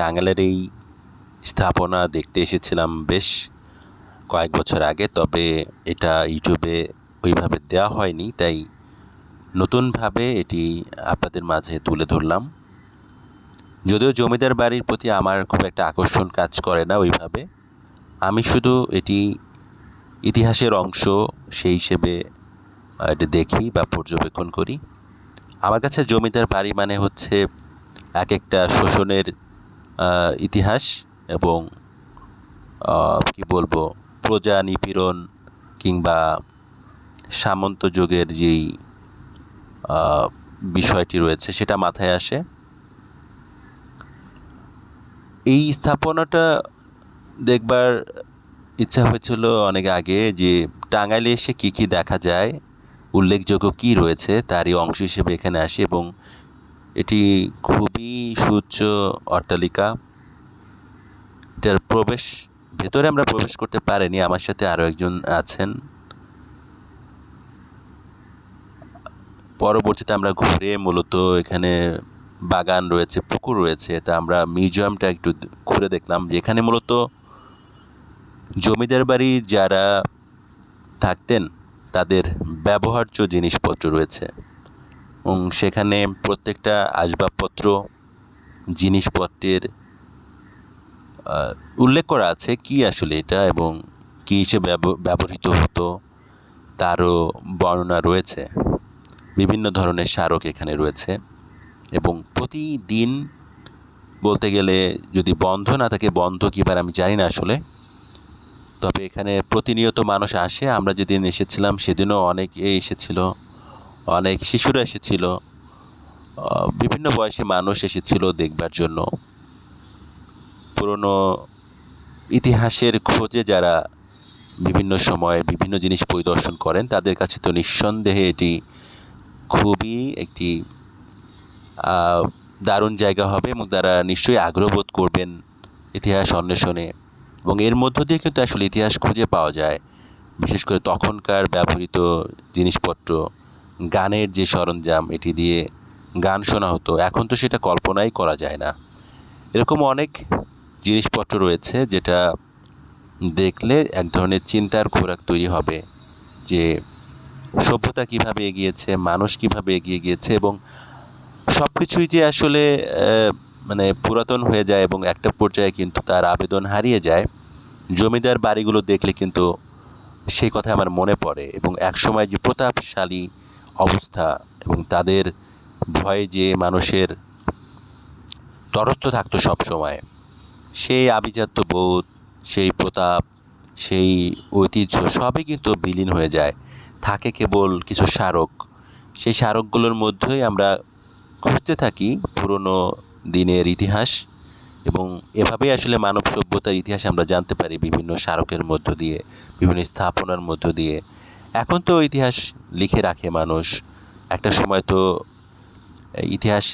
টাঙ্গাইলের এই স্থাপনা দেখতে এসেছিলাম বেশ কয়েক বছর আগে, তবে এটা ইউটিউবে ওইভাবে দেওয়া হয়নি, তাই নতুনভাবে এটি আপনাদের মাঝে তুলে ধরলাম। যদিও জমিদার বাড়ির প্রতি আমার খুব একটা আকর্ষণ কাজ করে না ওইভাবে, আমি শুধু এটি ইতিহাসের অংশ সেই হিসেবে এটা দেখি বা পর্যবেক্ষণ করি। আমার কাছে জমিদার বাড়ি মানে হচ্ছে এক একটা শোষণের ইতিহাস এবং কি বলব, প্রজা নিপীড়ন কিংবা সামন্ত যুগের যেই বিষয়টি রয়েছে সেটা মাথায় আসে। এই স্থাপনাটা দেখবার ইচ্ছা হয়েছিল অনেক আগে যে টাঙ্গাইলে এসে কী কী দেখা যায়, উল্লেখযোগ্য কী রয়েছে, তারই অংশ হিসেবে এখানে আসি এবং এটি খুবই সুউচ্চ অট্টালিকা। এটার প্রবেশ, ভেতরে আমরা প্রবেশ করতে পারিনি, আমার সাথে আরও একজন আছেন। পরবর্তীতে আমরা ঘুরে মূলত এখানে বাগান রয়েছে, পুকুর রয়েছে, তা আমরা মিউজিয়ামটা একটু ঘুরে দেখলাম যে এখানে মূলত জমিদার বাড়ির যারা থাকতেন, তাদের ব্যবহার্য জিনিসপত্র রয়েছে। এবং সেখানে প্রত্যেকটা আসবাবপত্র, জিনিসপত্রের উল্লেখ করা আছে কি আসলে এটা এবং কী হিসেবে ব্যব- ব্যবহৃত হতো, তারও বর্ণনা রয়েছে। বিভিন্ন ধরনের স্মারক এখানে রয়েছে এবং প্রতিদিন বলতে গেলে যদি বন্ধ না থাকে, বন্ধ কিবার আমি জানি না আসলে। তবে এখানে প্রতিনিয়ত মানুষ আসে। আমরা যেদিন এসেছিলাম, সেদিনও অনেকে এসেছিল। অনেক শিশুরা এসেছিল বিভিন্ন বয়সী মানুষ এসেছিল দেখবার জন্য। পুরনো ইতিহাসের খোঁজে যারা বিভিন্ন সময় বিভিন্ন জিনিস পরিদর্শন করেন, তাদের কাছে তো নিঃসন্দেহে এটি খুবই একটি দারুণ জায়গা হবে এবং তারা নিশ্চয়ই আগ্রহ বোধ করবেন ইতিহাস অন্বেষণে। এবং এর মধ্য দিয়ে কিন্তু আসলে ইতিহাস খুঁজে পাওয়া যায়, বিশেষ করে তখনকার ব্যবহৃত জিনিসপত্র। গানের যে সরঞ্জাম, এটি দিয়ে গান শোনা হতো। এখন তো সেটা কল্পনাই করা যায় না। এরকম অনেক জিনিসপত্র রয়েছে যেটা দেখলে এক ধরনের চিন্তার খোরাক তৈরি হবে যে সভ্যতা কীভাবে এগিয়েছে, মানুষ কীভাবে এগিয়ে গিয়েছে এবং সব কিছুই যে আসলে মানে পুরাতন হয়ে যায় এবং একটা পর্যায়ে কিন্তু তার আবেদন হারিয়ে যায়, জমিদার বাড়িগুলো দেখলে কিন্তু সেই কথা আমার মনে পড়ে এবং একসময় যে প্রতাপশালী অবস্থা এবং তাদের ভয়ে যে মানুষের তরস্থ থাকতো সব সময়। সেই আভিজাত্য বোধ, সেই প্রতাপ, সেই ঐতিহ্য সবই কিন্তু বিলীন হয়ে যায়। থাকে কেবল কিছু স্মারক। সেই স্মারকগুলোর মধ্যেই আমরা খুঁজতে থাকি পুরনো দিনের ইতিহাস এবং এভাবেই আসলে মানব সভ্যতার ইতিহাস আমরা জানতে পারি বিভিন্ন স্মারকের মধ্য দিয়ে, বিভিন্ন স্থাপনার মধ্য দিয়ে। এখন তো ইতিহাস লিখে রাখে মানুষ। একটা সময় তো ইতিহাস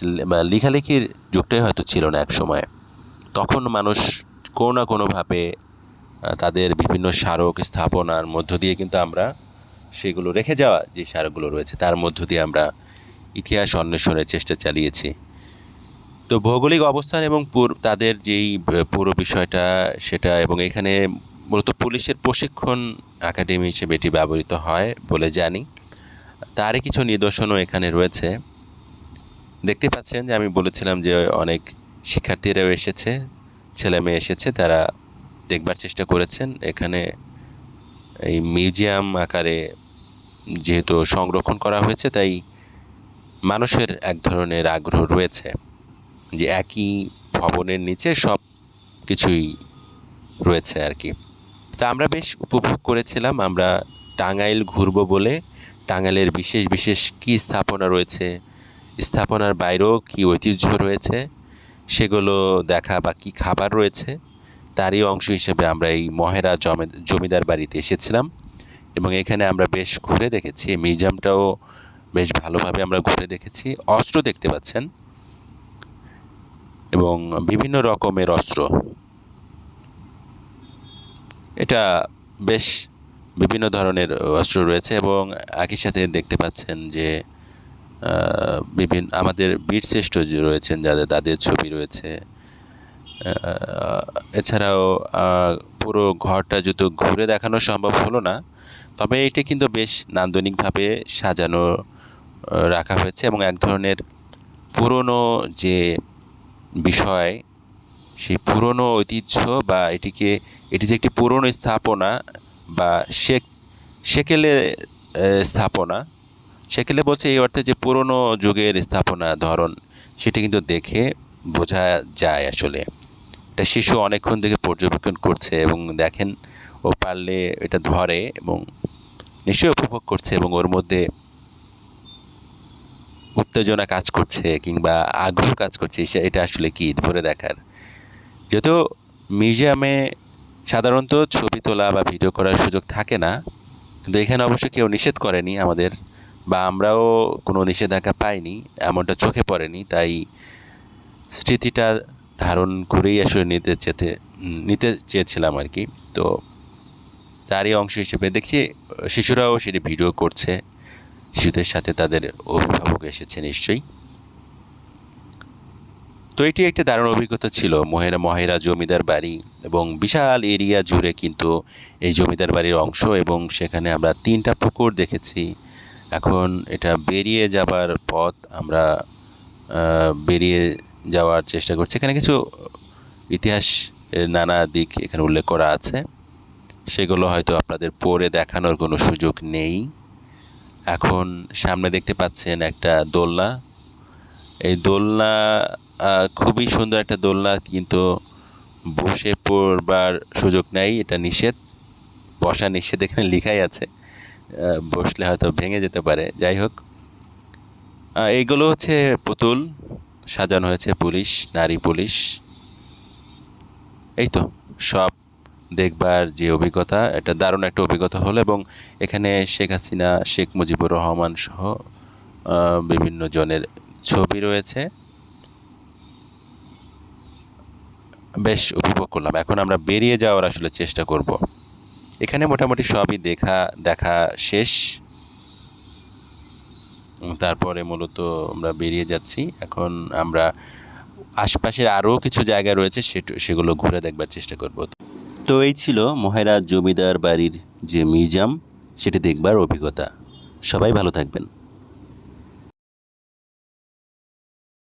লেখালেখির যুগটাই হয়তো ছিল না এক সময়। তখন মানুষ কোনো না কোনোভাবে তাদের বিভিন্ন স্মারক স্থাপনার মধ্য দিয়ে কিন্তু আমরা সেগুলো রেখে যাওয়া যে স্মারকগুলো রয়েছে, তার মধ্য দিয়ে আমরা ইতিহাস অন্বেষণের চেষ্টা চালিয়েছি। তো ভৌগোলিক অবস্থান এবং তাদের যেই পুরো বিষয়টা, সেটা এবং এখানে মূলত পুলিশের প্রশিক্ষণ একাডেমি হিসেবে এটি ব্যবহৃত হয় বলে জানি। তারই কিছু নিদর্শনও এখানে রয়েছে। দেখতে পাচ্ছেন যে আমি বলেছিলাম যে অনেক শিক্ষার্থীরাও এসেছে, ছেলে মেয়ে এসেছে, তারা দেখবার চেষ্টা করেছেন। এখানে এই মিউজিয়াম আকারে যেহেতু সংরক্ষণ করা হয়েছে, তাই মানুষের এক ধরনের আগ্রহ রয়েছে যে একই ভবনের নিচে সব কিছুই রয়েছে আর কি। তা আমরা বেশ উপভোগ করেছিলাম, আমরা টাঙ্গাইল ঘুরবো বলে। টাঙ্গাইলের বিশেষ বিশেষ কী স্থাপনা রয়েছে, স্থাপনার বাইরেও কী ঐতিহ্য রয়েছে, সেগুলো দেখা বা কী খাবার রয়েছে, তারই অংশ হিসেবে আমরা এই মহেরা জমে, জমিদার বাড়িতে এসেছিলাম। এবং এখানে আমরা বেশ ঘুরে দেখেছি মিউজিয়ামটাও বেশ ভালোভাবে আমরা ঘুরে দেখেছি। অস্ত্র দেখতে পাচ্ছেন। এবং বিভিন্ন রকমের অস্ত্র। এটা বেশ বিভিন্ন ধরনের অস্ত্র রয়েছে এবং একই সাথে দেখতে পাচ্ছেন যে বিভিন্ন আমাদের বীরশ্রেষ্ঠ যে রয়েছেন, যাদের, তাদের ছবি রয়েছে। এছাড়াও পুরো ঘরটা যত ঘুরে দেখানো সম্ভব হলো না, তবে এটা কিন্তু বেশ নান্দনিকভাবে সাজানো রাখা হয়েছে এবং এক ধরনের পুরনো যে বিষয় সেই পুরনো ঐতিহ্য বা এটিকে, এটি যে একটি পুরনো স্থাপনা বা সেকেলে স্থাপনা, সেকেলে বলছে এই অর্থে যে পুরনো যুগের স্থাপনা ধরন, সেটি কিন্তু দেখে বোঝা যায় আসলে। একটা শিশু অনেকক্ষণ থেকে পর্যবেক্ষণ করছে এবং দেখেন, ও পারলে এটা ধরে এবং নিশ্চয়ই উপভোগ করছে এবং ওর মধ্যে উত্তেজনা কাজ করছে কিংবা আগ্রহ কাজ করছে এটা আসলে কি ধরে দেখার? যেহেতু মিউজিয়ামে সাধারণত ছবি তোলা বা ভিডিও করার সুযোগ থাকে না, কিন্তু এখানে অবশ্য কেউ নিষেধ করেনি আমাদের বা আমরাও কোনো নিষেধাজ্ঞা পাইনি, এমনটা চোখে পড়েনি, তাই স্মৃতিটা ধারণ করেই আসলে নিতে চেতে, নিতে চেয়েছিলাম আর কি। তো তারই অংশ হিসেবে দেখছি শিশুরাও সেটি ভিডিও করছে, শিশুদের সাথে তাদের অভিভাবক এসেছে নিশ্চয়ই। তো এটি একটি দারুণ অভিজ্ঞতা ছিল। মহেরা মহেরা জমিদার বাড়ি এবং বিশাল এরিয়া জুড়ে কিন্তু এই জমিদার বাড়ির অংশ এবং সেখানে আমরা তিনটা পুকুর দেখেছি। এখন এটা বেরিয়ে যাবার পথ আমরা বেরিয়ে যাওয়ার চেষ্টা করছি। এখানে কিছু ইতিহাস নানা দিক এখানে উল্লেখ করা আছে। সেগুলো হয়তো আপনাদের পড়ে দেখানোর কোনো সুযোগ নেই। এখন সামনে দেখতে পাচ্ছেন একটা দোলনা। এই দোলনা খুবই সুন্দর একটা দোলনা, কিন্তু বসে পড়বার সুযোগ নেই, এটা নিষেধ। বসা নিষেধ এখানে লেখাই আছে। বসলে হয়তো ভেঙে যেতে পারে। যাই হোক। এইগুলো হচ্ছে পুতুল, সাজানো হয়েছে পুলিশ, নারী পুলিশ। এই তো, সব দেখবার যে অভিজ্ঞতা, এটা দারুণ একটা অভিজ্ঞতা হলো এবং এখানে শেখ হাসিনা, শেখ মুজিবুর রহমান সহ বিভিন্ন জনের ছবি রয়েছে। বেশ উপভোগ করলাম। এখন আমরা বেরিয়ে যাওয়ার আসলে চেষ্টা করব। এখানে মোটামুটি সবই দেখা দেখা শেষ। তারপরে মূলত আমরা বেরিয়ে যাচ্ছি। এখন আমরা আশপাশের আরও কিছু জায়গা রয়েছে সেগুলো ঘুরে দেখবার চেষ্টা করব। তো এই ছিল মহেরা জমিদার বাড়ির যে মিউজিয়াম, সেটি দেখবার অভিজ্ঞতা। সবাই ভালো থাকবেন।